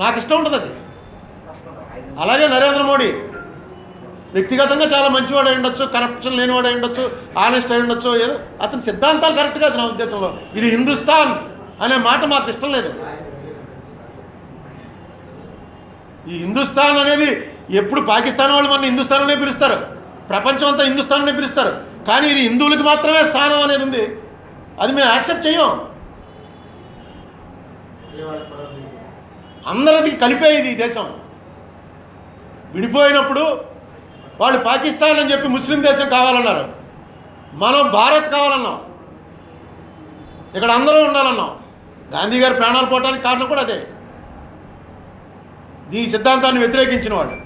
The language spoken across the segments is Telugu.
నాకు ఇష్టం ఉంటుంది అది. అలాగే నరేంద్ర మోడీ. వ్యక్తిగతంగా చాలా మంచివాడు అయి ఉండొచ్చు కరప్షన్ లేనివాడు అయి ఉండొచ్చు ఆనెస్ట్ అయి ఉండొచ్చు ఏదో అతని సిద్ధాంతాలు కరెక్ట్ కాదు నా ఉద్దేశంలో. ఇది హిందుస్థాన్ అనే మాట మాకు ఇష్టం లేదు. ఈ హిందుస్థాన్ అనేది ఎప్పుడు పాకిస్తాన్ వాళ్ళు మన హిందుస్థాన్ అనే పిలుస్తారు. ప్రపంచం అంతా హిందుస్థాన్ అనే పిలుస్తారు. కానీ ఇది హిందువులకి మాత్రమే స్థానం అనేది ఉంది. అది మేము యాక్సెప్ట్ చేయం అందరిది కలిపే ఇది ఈ దేశం. విడిపోయినప్పుడు వాళ్ళు పాకిస్తాన్ అని చెప్పి ముస్లిం దేశం కావాలన్నారు. మనం భారత్ కావాలన్నాం. ఇక్కడ అందరూ ఉండాలన్నాం. గాంధీ గారి ప్రాణాలు పోవటానికి కారణం కూడా అదే. ఈ సిద్ధాంతాన్ని వ్యతిరేకించిన వాళ్ళు.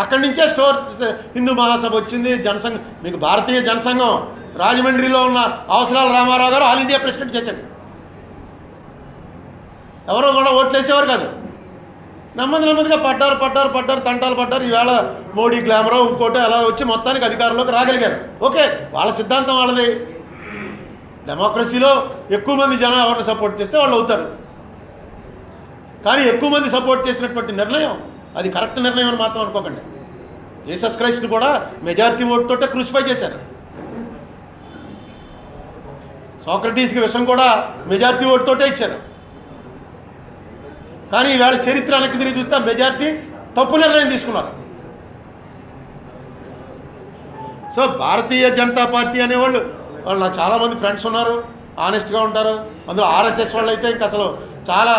అక్కడి నుంచే స్టోర్ హిందూ మహాసభ వచ్చింది జనసంఘం మీకు భారతీయ జనసంఘం రాజమండ్రిలో ఉన్న అవసరాల రామారావు గారు ఆల్ ఇండియా ప్రెసిడెంట్ చేశాడు. ఎవరో కూడా ఓట్లు వేసేవారు కాదు. నెమ్మది నెమ్మదిగా పడ్డారు పడ్డారు పడ్డారు తంటాలు పడ్డారు. ఈవేళ మోడీ గ్లామరో ఇంకోటి అలా వచ్చి మొత్తానికి అధికారంలోకి రాగలిగారు. ఓకే వాళ్ళ సిద్ధాంతం వాళ్ళది. డెమోక్రసీలో ఎక్కువ మంది జనం ఎవరిని సపోర్ట్ చేస్తే వాళ్ళు అవుతారు. కానీ ఎక్కువ మంది సపోర్ట్ చేసినటువంటి నిర్ణయం అది కరెక్ట్ నిర్ణయం అని మాత్రం అనుకోకండి. జీసస్ క్రైస్ట్ని కూడా మెజారిటీ ఓటుతోటే క్రూసిఫై చేశారు. సోక్రటీస్కి విషయం కూడా మెజారిటీ ఓటుతోటే ఇచ్చారు. కానీ ఈవేళ చరిత్ర వెనక్కి తిరిగి చూస్తే మెజారిటీ తప్పు నిర్ణయం తీసుకున్నారు సో భారతీయ జనతా పార్టీ అనేవాళ్ళు వాళ్ళు నాకు చాలామంది ఫ్రెండ్స్ ఉన్నారు ఆనెస్ట్గా ఉంటారు. అందులో ఆర్ఎస్ఎస్ వాళ్ళు అయితే ఇంకా అసలు చాలా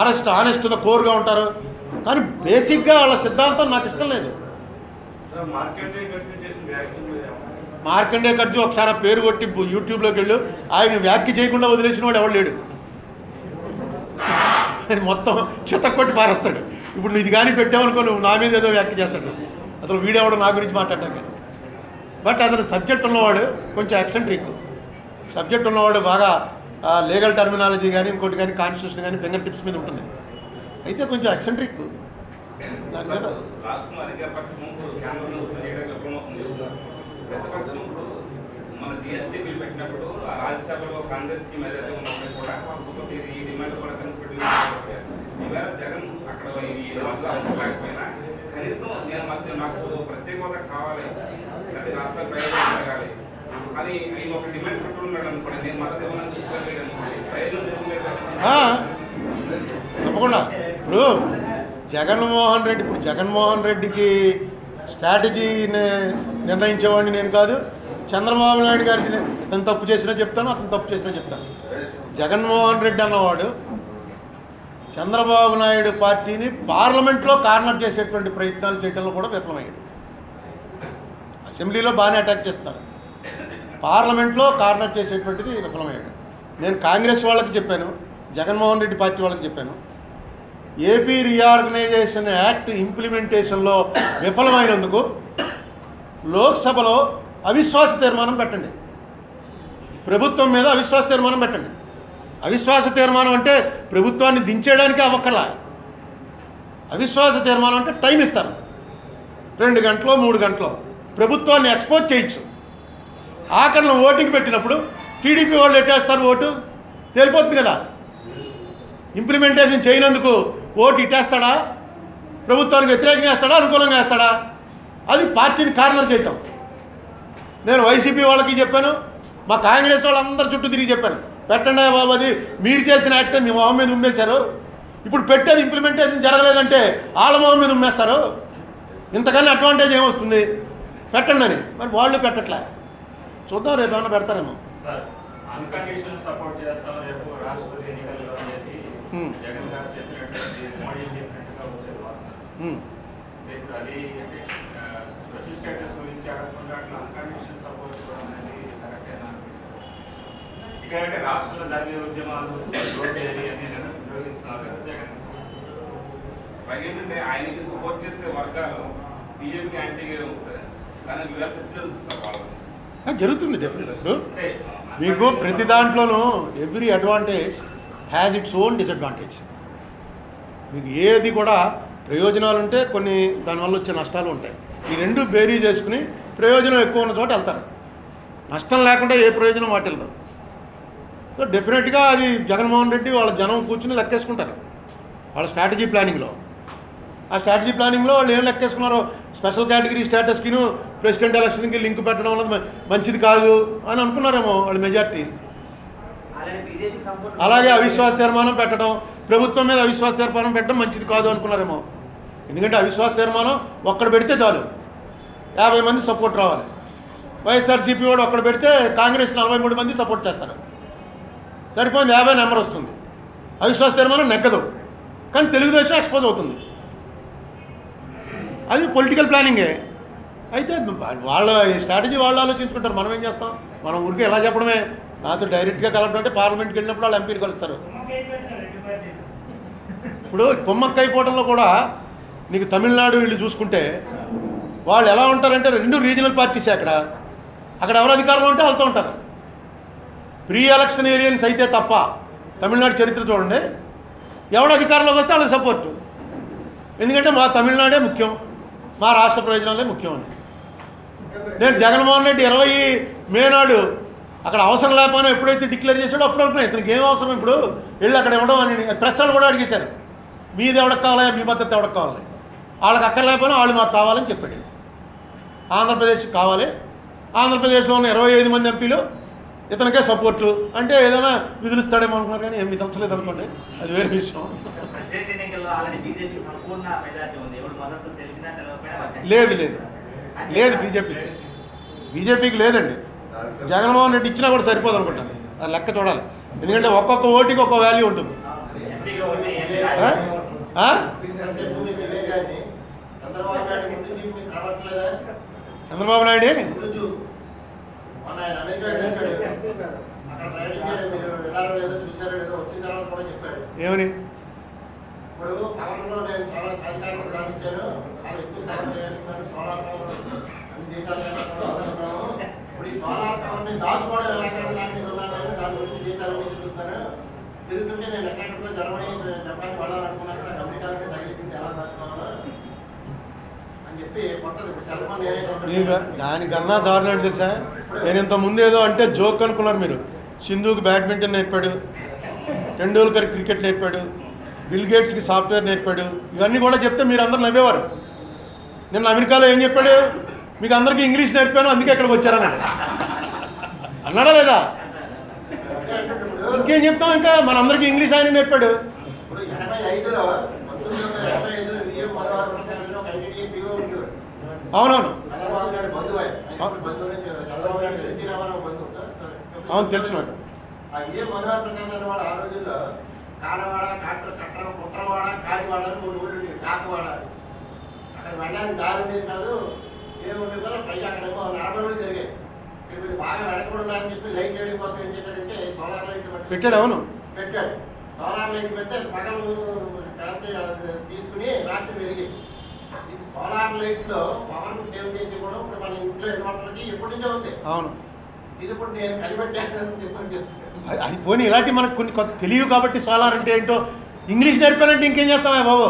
ఆనెస్ట్ ఆనెస్ట్ కోర్గా ఉంటారు. కానీ బేసిక్గా వాళ్ళ సిద్ధాంతం నాకు ఇష్టం లేదు? మార్కండే ఖర్చు ఒకసారి పేరు కొట్టి యూట్యూబ్లోకి వెళ్ళు. ఆయన వ్యాఖ్య చేయకుండా వదిలేసిన వాడు ఎవడు లేడు. అని మొత్తం చెత్త కొట్టి పారేస్తాడు. ఇప్పుడు నువ్వు ఇది కానీ పెట్టావనుకో నువ్వు నా మీద ఏదో వ్యాఖ్య చేస్తాడు. అసలు వీడేవాడు నా గురించి మాట్లాడటానికి బట్ అతను సబ్జెక్ట్ ఉన్నవాడు కొంచెం ఎక్సెంట్రిక్ సబ్జెక్ట్ ఉన్నవాడు బాగా లీగల్ టర్మినాలజీ కానీ ఇంకోటి కానీ కాన్స్టిట్యూషన్ కానీ ఫింగర్ టిప్స్ మీద ఉంటుంది. అయితే కొంచెం ఎక్సెంట్రిక్ దాని మీద మన జిఎస్టీ బిల్ పెట్టినప్పుడు రాజ్యసభలో కాంగ్రెస్కి మెజారిటీ ఉన్నప్పుడు కూడా ఇది ఈ డిమాండ్ కూడా కన్సిడర్ ఈవేళ జగన్ అక్కడ ఈ మధ్య లేకపోయినా కనీసం నేను మధ్య నాకు ప్రత్యేక హోదా కావాలి. అది రాష్ట్ర ప్రయోజనం జరగాలి. అని ఆయన ఒక డిమాండ్ పెట్టుకున్నాడు అనుకోండి నేను మద్దతు ఇవ్వనని చెప్పుకోలేదు అనుకోండి ప్రయోజనం జరుగుతుంది తప్పకుండా. ఇప్పుడు జగన్మోహన్ రెడ్డి ఇప్పుడు జగన్మోహన్ రెడ్డికి స్ట్రాటజీని నిర్ణయించేవాడిని నేను కాదు. చంద్రబాబు నాయుడు గారికి ఇతను తప్పు చేసినా చెప్తాను అతను తప్పు చేసినా చెప్తాను. జగన్మోహన్ రెడ్డి అన్నవాడు చంద్రబాబు నాయుడు పార్టీని పార్లమెంట్లో కార్నర్ చేసేటువంటి ప్రయత్నాలు చేయడంలో కూడా విఫలమయ్యాడు. అసెంబ్లీలో బాగానే అటాక్ చేస్తారు. పార్లమెంట్లో కార్నర్ చేసేటువంటిది విఫలమయ్యాడు. నేను కాంగ్రెస్ వాళ్ళకి చెప్పాను జగన్మోహన్ రెడ్డి పార్టీ వాళ్ళకి చెప్పాను. ఏపీ రీఆర్గనైజేషన్ యాక్ట్ ఇంప్లిమెంటేషన్లో విఫలమైనందుకు లోక్సభలో అవిశ్వాస తీర్మానం పెట్టండి. ప్రభుత్వం మీద అవిశ్వాస తీర్మానం పెట్టండి. అవిశ్వాస తీర్మానం అంటే ప్రభుత్వాన్ని దించేయడానికి అవ్వక్కర్లా. అవిశ్వాస తీర్మానం అంటే టైం ఇస్తారు. రెండు గంటలో మూడు గంటలో. ప్రభుత్వాన్ని ఎక్స్పోజ్ చేయొచ్చు. ఆఖరిలో ఓటింగ్ పెట్టినప్పుడు టీడీపీ వాళ్ళు ఎట్టేస్తారు ఓటు? తేలిపోతుంది కదా. ఇంప్లిమెంటేషన్ చేయనందుకు ఓటు ఇట్టేస్తాడా ప్రభుత్వానికి వ్యతిరేకంగా వేస్తాడా? అనుకూలంగా వేస్తాడా? అది పార్టీని కార్నర్ చేయటం. నేను వైసీపీ వాళ్ళకి చెప్పాను మా కాంగ్రెస్ వాళ్ళందరూ చుట్టూ తిరిగి చెప్పాను. పెట్టండి బాబు అది మీరు చేసిన యాక్ట్ మీ మొహం మీద ఉమ్మేశారు. ఇప్పుడు పెట్టేది ఇంప్లిమెంటేషన్ జరగలేదంటే వాళ్ళ మొహం మీద ఉమ్మేస్తారు. ఇంతకన్నా అడ్వాంటేజ్ ఏమొస్తుంది? పెట్టండి అని. మరి వాళ్ళు పెట్టట్లే. చూద్దాం రేపు ఏమైనా పెడతారేమో. జగన్ గారు స్టేటస్ గురించి అడగకుండా అట్లా సపోర్ట్ ఇవ్వడం అనేది కరెక్టేనా ఇక్కడంటే రాష్ట్రంలో ధర్మీయ ఉద్యమాలు కదా జగన్. పైగా ఏంటంటే ఆయనకి సపోర్ట్ చేసే వర్గాలు బీజేపీకి యాంటీగా ఉంటుంది కానీ వాళ్ళు. జరుగుతుంది డెఫినెట్ మీకు ప్రతి దాంట్లోనూ every advantage has its own disadvantage మీకు ఏది కూడా ప్రయోజనాలు ఉంటే కొన్ని దానివల్ల వచ్చే నష్టాలు ఉంటాయి ఈ రెండు బేరీ చేసుకుని ప్రయోజనం ఎక్కువ ఉన్న చోట వెళ్తారు. నష్టం లేకుండా ఏ ప్రయోజనం వాటి వెళ్తారు సో డెఫినెట్గా అది జగన్మోహన్ రెడ్డి వాళ్ళ జనం కూర్చుని లెక్కేసుకుంటారు. వాళ్ళ స్ట్రాటజీ ప్లానింగ్లో. ఆ స్ట్రాటజీ ప్లానింగ్లో వాళ్ళు ఏం లెక్కేసుకున్నారు స్పెషల్ కేటగిరీ స్టేటస్కిను ప్రెసిడెంట్ ఎలక్షన్కి లింక్ పెట్టడం వల్ల మంచిది కాదు అని అనుకున్నారేమో వాళ్ళ మెజార్టీ. అలాగే అవిశ్వాస తీర్మానం పెట్టడం ప్రభుత్వం మీద అవిశ్వాస తీర్మానం పెట్టడం మంచిది కాదు అనుకున్నారేమో. ఎందుకంటే అవిశ్వాస తీర్మానం ఒక్కడ పెడితే చాలు. యాభై మంది సపోర్ట్ రావాలి. వైఎస్ఆర్సీపీ వాడు ఒక్కడ పెడితే కాంగ్రెస్ నలభై మూడు మంది సపోర్ట్ చేస్తారు. సరిపోయింది యాభై నెంబర్ వస్తుంది. అవిశ్వాస తీర్మానం నెగ్గదు. కానీ తెలుగుదేశం ఎక్స్పోజ్ అవుతుంది. అది పొలిటికల్ ప్లానింగే. అయితే వాళ్ళ స్ట్రాటజీ వాళ్ళు ఆలోచించుకుంటారు. మనం ఏం చేస్తాం? మనం ఊరికే ఎలా చెప్పడమే. నాతో డైరెక్ట్గా కలపడం అంటే పార్లమెంట్కి వెళ్ళినప్పుడు వాళ్ళు ఎంపీలు కలుస్తారు. ఇప్పుడు కొమ్మక్క అయిపోవడంలో కూడా నీకు తమిళనాడు వీళ్ళు చూసుకుంటే వాళ్ళు ఎలా ఉంటారంటే రెండు రీజనల్ పార్టీసే అక్కడ. అక్కడ ఎవరు అధికారంలో ఉంటే వెళ్తూ ఉంటారు. ప్రీ ఎలక్షన్ ఏరియన్స్ అయితే తప్ప తమిళనాడు చరిత్ర చూడండి. ఎవడు అధికారంలోకి వస్తే వాళ్ళకి సపోర్టు. ఎందుకంటే మా తమిళనాడే ముఖ్యం. మా రాష్ట్ర ప్రయోజనాలే ముఖ్యం అని. నేను జగన్మోహన్ రెడ్డి ఇరవై మే నాడు అక్కడ అవసరం లేకపోయినా ఎప్పుడైతే డిక్లేర్ చేశాడో అప్పుడు అనుకున్నాను ఇతనికి ఏం అవసరం ఇప్పుడు? వెళ్ళి అక్కడ ఇవ్వడం అని. ప్రశ్నలు కూడా అడిగేశారు. మీది ఎవడకు కావాలి మీ మద్దతు ఎవరికి కావాలి? వాళ్ళకి అక్కర్లేకపోయినా వాళ్ళు మాకు కావాలని చెప్పాడు. ఆంధ్రప్రదేశ్కి కావాలి. ఆంధ్రప్రదేశ్లో ఉన్న ఇరవై ఐదు మంది ఎంపీలు ఇతనికే సపోర్టు. అంటే ఏదైనా విధులుస్తాడేమో అనుకున్నారు కానీ ఏమి విధులలేదు అనుకోండి అది వేరే విషయం. లేదు లేదు. లేదు బీజేపీకి. బీజేపీకి లేదండి. జగన్మోహన్ రెడ్డి ఇచ్చినా కూడా సరిపోదు అనుకుంటాను అది లెక్క చూడాలి. ఎందుకంటే ఒక్కొక్క ఓటుకి ఒక్కొక్క వాల్యూ ఉంటుంది. చంద్రబాబు నాయుడు చంద్రబాబు నాయుడు? చెప్పాడు ఏమని? ఇప్పుడు పవన్లో నేను చాలా సహకారం సాధించాను చాలా ఎక్కువ పవన్ చేయాలి సోలార్ పవర్ అన్ని ఇప్పుడు ఈ సోలార్ దాచుకోవడం ఎలా దాని మీద ఉన్నాను దాని గురించి దేశాలన్నీ తిరుగుతుంటే నేను ఎక్కడెక్కడికో జర్మనీ జపాన్ వెళ్ళాలనుకున్నాను నాకు అమెరికాకి తగిలింది ఎలా దాచుకోవాలో అని చెప్పి సెల్ ఫోన్. దానికన్నా దారుణం తెలుసా? నేను ఇంత ముందు ఏదో అంటే జోక్ అనుకున్నారు మీరు. సింధుకి బ్యాడ్మింటన్ నేర్పాడు టెండూల్కర్ క్రికెట్ నేర్పాడు బిల్ గేట్స్కి సాఫ్ట్వేర్ నేర్పాడు ఇవన్నీ కూడా చెప్తే మీరు అందరు నవ్వేవారు. నిన్న అమెరికాలో ఏం చెప్పాడు? మీకు అందరికీ ఇంగ్లీష్ నేర్పాను అందుకే ఇక్కడికి వచ్చారన్నాడు. అన్నాడా లేదా? ఇంకేం చెప్తాం ఇంకా? మనందరికీ ఇంగ్లీష్ ఆయన ఉండేవాడు. అవునవును. అవును తెలుసు నాకు కాడవాడ కాట్ర కట్ర కుట్రవాడ కాలివాడ అని మూడు ఊళ్ళు. కాకవాడ. అక్కడ వెళ్ళడానికి దారి ఉండేది కాదు. ఏముండేది కదా పైగా అక్కడేమో నరబరులు జరిగాయి ఇక్కడ వీళ్ళు బాగా వెనకబడాలని చెప్పి లైట్ వేయడం కోసం ఏం చేశాడంటే సోలార్ లైట్ పెట్టి- పెట్టాడు అవును. పెట్టాడు. సోలార్ లైట్ పెడితే అది పగలు కాంతి తీసుకుని రాత్రి వెలిగి ఇది సోలార్ లైట్లో పవర్ సేవ్ చేసి కూడా ఇప్పుడు మన ఇంట్లో ఇన్వర్టర్కి ఎప్పటి నుంచో ఉంది. అవును. ఇది ఇప్పుడు నేను కనిపెట్టాను చెప్పని అది- పోనీ ఇలాంటి మనకు కొన్ని కొత్త తెలియవు కాబట్టి సోలార్ అంటే ఏంటో ఇంగ్లీష్ నేర్పానంటే ఇంకేం చేస్తావా బాబు?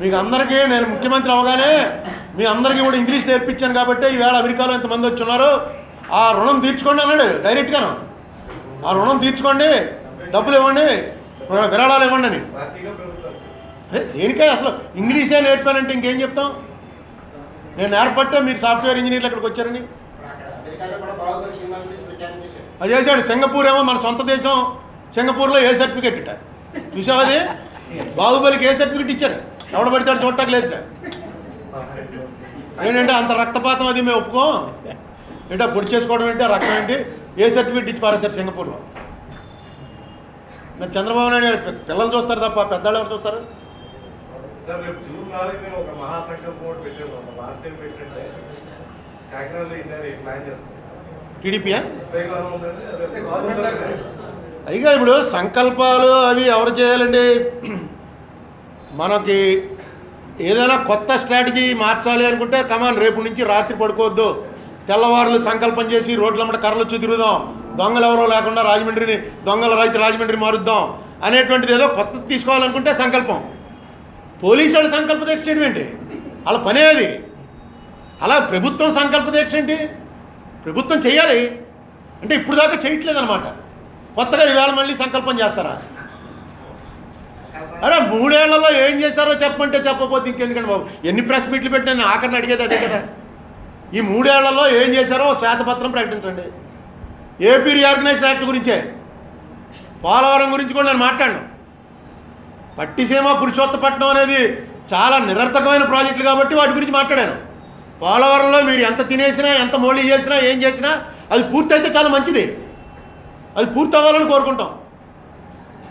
మీకు అందరికీ నేను ముఖ్యమంత్రి అవగానే మీ అందరికీ కూడా ఇంగ్లీష్ నేర్పించాను కాబట్టి ఈవేళ అమెరికాలో ఎంతమంది వచ్చున్నారు ఆ రుణం తీర్చుకోండి అన్నాడు డైరెక్ట్గాను ఆ రుణం తీర్చుకోండి డబ్బులు ఇవ్వండి విరాళాలు ఇవ్వండి అని. ఏ, దేనికే అసలు? ఇంగ్లీషే నేర్పానంటే ఇంకేం చెప్తాం? నేను నేర్పట్టే మీరు సాఫ్ట్వేర్ ఇంజనీర్లు ఇక్కడికి వచ్చారని. అది చేశాడు. సింగపూర్ ఏమో మన సొంత దేశం. సింగపూర్లో ఏ సర్టిఫికెట్ ఇట్ట? చూసావా అది? బాహుబలికి ఏ సర్టిఫికెట్ ఇచ్చారు ఎవడ పడతాడు చూడటానికి లేదు ఏంటంటే అంత రక్తపాతం అది మేము ఒప్పుకోం. ఏంటో పొడి చేసుకోవడం ఏంటి ఆ రక్తం ఏంటి? ఏ సర్టిఫికెట్ ఇచ్చి పారేశారు సింగపూర్లో? మరి చంద్రబాబు నాయుడు గారు పిల్లలు చూస్తారు తప్ప పెద్దవాళ్ళు ఎవరు చూస్తారు? టీడీపీయా అయిగా ఇప్పుడు సంకల్పాలు అవి ఎవరు చేయాలండి మనకి ఏదైనా కొత్త స్ట్రాటజీ మార్చాలి అనుకుంటే కమాన్ రేపు నుంచి రాత్రి పడుకోవద్దు. తెల్లవారులు సంకల్పం చేసి రోడ్ల మీద కర్రలు వచ్చి తిరుగుదాం. దొంగలు ఎవరో లేకుండా రాజమండ్రిని దొంగల రైతు రాజమండ్రి మారుద్దాం. అనేటువంటిది ఏదో కొత్తది తీసుకోవాలనుకుంటే సంకల్పం. పోలీసు వాళ్ళు సంకల్ప దీక్ష చేయడం ఏంటి? వాళ్ళ పనే అది. అలా ప్రభుత్వం సంకల్ప దీక్ష ఏంటి? ప్రభుత్వం చేయాలి. అంటే ఇప్పుడు దాకా చేయట్లేదన్నమాట. కొత్తగా ఈవేళ మళ్ళీ సంకల్పం చేస్తారా? అరే మూడేళ్ళలో ఏం చేశారో చెప్పమంటే చెప్పబోద్ది ఇంకెందుకండి బాబు? ఎన్ని ప్రెస్ మీట్లు పెట్టి నేను ఆఖరిని అడిగేది అదే కదా. ఈ మూడేళ్ళలో ఏం చేశారో శ్వేతపత్రం ప్రకటించండి. ఏపీ రీఆర్గనైజ్ యాక్ట్ గురించే. పోలవరం గురించి కూడా నేను మాట్లాడను. పట్టిసీమ పురుషోత్తపట్నం అనేది చాలా నిరర్థకమైన ప్రాజెక్టులు కాబట్టి వాటి గురించి మాట్లాడాను. పోలవరంలో మీరు ఎంత తినేసినా ఎంత మోళీ చేసినా ఏం చేసినా అది పూర్తయితే చాలా మంచిది. అది పూర్తి అవ్వాలని కోరుకుంటాం.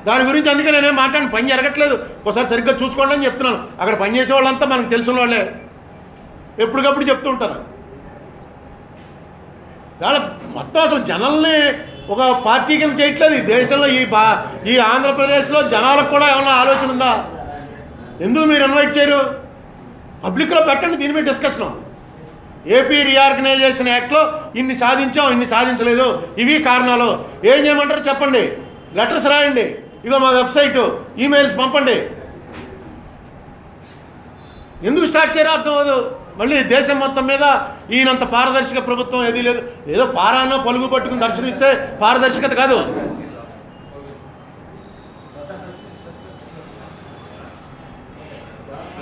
దాని గురించి అందుకే నేనేం మాట్లాడి పని జరగట్లేదు. ఒకసారి సరిగ్గా చూసుకోండి అని చెప్తున్నాను. అక్కడ పని చేసే వాళ్ళంతా మనకు తెలిసిన వాళ్ళే. ఎప్పటికప్పుడు చెప్తూ ఉంటారు. వాళ్ళ మొత్తం అసలు జనల్ని ఒక పార్టీ కింద చేయట్లేదు. ఈ దేశంలో ఈ బా ఈ ఆంధ్రప్రదేశ్లో జనాలకు కూడా ఏమైనా ఆలోచన ఉందా? ఎందుకు మీరు ఇన్వైట్ చేయరు? పబ్లిక్లో పెట్టండి. దీని మీద డిస్కషన్. ఏపీ రీఆర్గనైజేషన్ యాక్ట్లో ఇన్ని సాధించాం ఇన్ని సాధించలేదు. ఇవి కారణాలు. ఏం చేయమంటారు చెప్పండి. లెటర్స్ రాయండి. ఇగో మా వెబ్సైటు. ఈమెయిల్స్ పంపండి. ఎందుకు స్టార్ట్ చేయరో అర్థం అవ్వదు. మళ్ళీ దేశం మొత్తం మీద ఈయనంత పారదర్శక ప్రభుత్వం ఏదీ లేదు. ఏదో పారానో పలుగు పట్టుకుని దర్శనమిస్తే పారదర్శకత కాదు.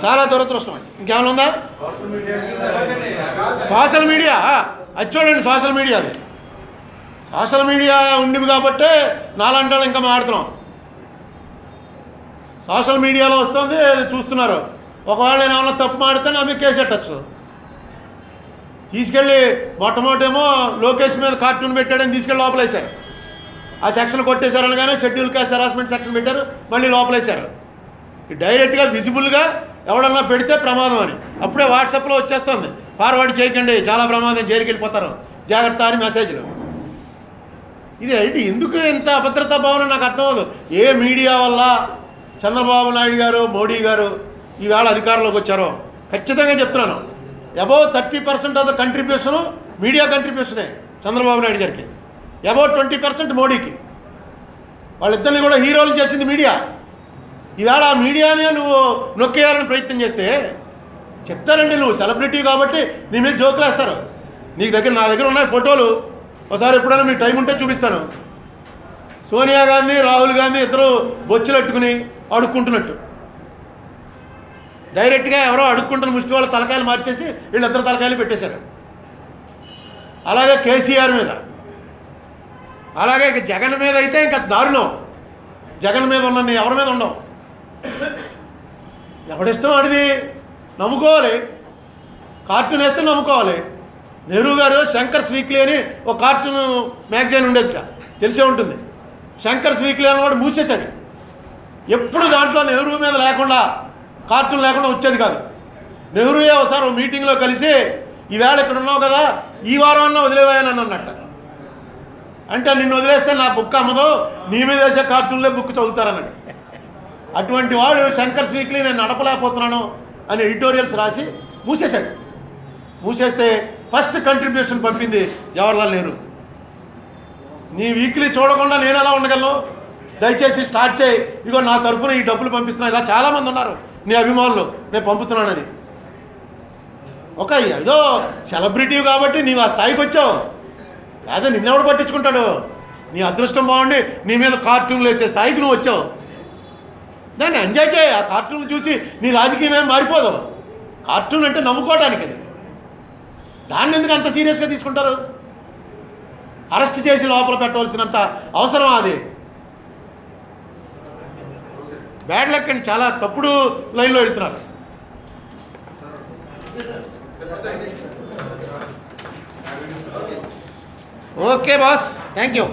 చాలా దురదృష్టం ఇంకేమైనా ఉందా? సోషల్ మీడియా అది చూడండి సోషల్ మీడియా అది సోషల్ మీడియా ఉండివి కాబట్టే నాలంటి ఇంకా మాడుతున్నాం సోషల్ మీడియాలో వస్తుంది చూస్తున్నారు. ఒకవేళ నేను ఏమైనా తప్పు మాడితే నా మీద కేసు పెట్టచ్చు. తీసుకెళ్ళి మొట్టమొదటేమో లోకేష్ మీద కార్టూన్ పెట్టాడని తీసుకెళ్ళి లోపలేశారు. ఆ సెక్షన్ కొట్టేశారని కానీ షెడ్యూల్ కాస్ట్ హరాస్మెంట్ సెక్షన్ పెట్టారు మళ్ళీ లోపలేశారు. డైరెక్ట్గా విజిబుల్గా ఎవడన్నా పెడితే ప్రమాదం అని. అప్పుడే వాట్సాప్లో వచ్చేస్తుంది. ఫార్వర్డ్ చేయకండి చాలా ప్రమాదం చేరికెళ్ళిపోతారు జాగ్రత్త అని మెసేజ్లు. ఇది అయితే ఎందుకు ఇంత అభద్రతా భావన నాకు అర్థం అవ్వదు? ఏ మీడియా వల్ల చంద్రబాబు నాయుడు గారు మోడీ గారు ఈవేళ అధికారంలోకి వచ్చారో ఖచ్చితంగా చెప్తున్నాను. Above thirty percent of the contribution media కంట్రిబ్యూషనే Chandrababu Naidu గారికి. అబౌవ్ ట్వంటీ పర్సెంట్ మోడీకి. వాళ్ళిద్దరిని కూడా హీరోలు చేసింది మీడియా. ఈవేళ ఆ మీడియానే నువ్వు నొక్కేయాలని ప్రయత్నం చేస్తే చెప్తారండి నువ్వు సెలబ్రిటీ కాబట్టి నీ మీద జోకులు వేస్తారు నీకు దగ్గర నా దగ్గర ఉన్నాయి ఫోటోలు. ఒకసారి ఎప్పుడైనా మీకు టైం ఉంటే చూపిస్తాను. సోనియా గాంధీ రాహుల్ గాంధీ ఇద్దరు బొచ్చులట్టుకుని అడుక్కుంటున్నట్టు. డైరెక్ట్గా ఎవరో అడుక్కుంటున్న ముష్టి వాళ్ళ తలకాయలు మార్చేసి వీళ్ళిద్దరు తలకాయలు పెట్టేశారు. అలాగే కేసీఆర్ మీద. అలాగే ఇక జగన్ మీద అయితే ఇంకా దారుణం. జగన్ మీద ఉన్న ఎవరి మీద ఉండవు. ఎవడిష్టం అడిది నమ్ముకోవాలి కార్టూన్ వేస్తే నమ్ముకోవాలి నెహ్రూ గారు శంకర్స్ వీక్లీ అని ఒక కార్టూన్ మ్యాగజైన్ ఉండేది తెలిసే ఉంటుంది. శంకర్స్ వీక్లీ అని మూసేశాడు. ఎప్పుడు దాంట్లో నెహ్రూ మీద లేకుండా కార్టూన్ లేకుండా వచ్చేది కాదు. నెహ్రూయే ఒకసారి మీటింగ్లో కలిసి ఈవేళ ఇక్కడ ఉన్నావు కదా ఈ వారం అన్నా వదిలేవాయని అన్నట్ట. అంటే నిన్ను వదిలేస్తే నా బుక్ అమ్మదు నీ మీద వేసే కార్టూన్లే బుక్ చదువుతారన్నాడు. అటువంటి వాడు శంకర్స్ వీక్లీ నేను నడపలేకపోతున్నాను అని ఎడిటోరియల్స్ రాసి మూసేశాడు. మూసేస్తే ఫస్ట్ కంట్రిబ్యూషన్ పంపింది జవహర్లాల్ నెహ్రూ. నీ వీక్లీ చూడకుండా నేను ఎలా ఉండగలను? దయచేసి స్టార్ట్ చేయి. ఇగో నా తరఫున ఈ డబ్బులు పంపిస్తున్నా. ఇలా చాలామంది ఉన్నారు. నీ అభిమానులు. నేను పంపుతున్నానని ఒక ఏదో సెలబ్రిటీ కాబట్టి నీవు ఆ స్థాయికి వచ్చావు. లేదా నిన్నెవడు పట్టించుకుంటాడు? నీ అదృష్టం బాగుండి నీ మీద కార్టూన్లు వేసే స్థాయికి నువ్వు వచ్చావు. దాన్ని ఎంజాయ్ చేయి. ఆ కార్టూన్ చూసి నీ రాజకీయం ఏం మారిపోదు. కార్టూన్ అంటే నమ్ముకోవడానికి అది. దాన్ని ఎందుకు అంత సీరియస్గా తీసుకుంటారు? అరెస్ట్ చేసి లోపల పెట్టవలసినంత అవసరం అది? బ్యాడ్ లక్ అండి చాలా తప్పుడు లైన్లో వెళ్తున్నారు. Okay boss thank you.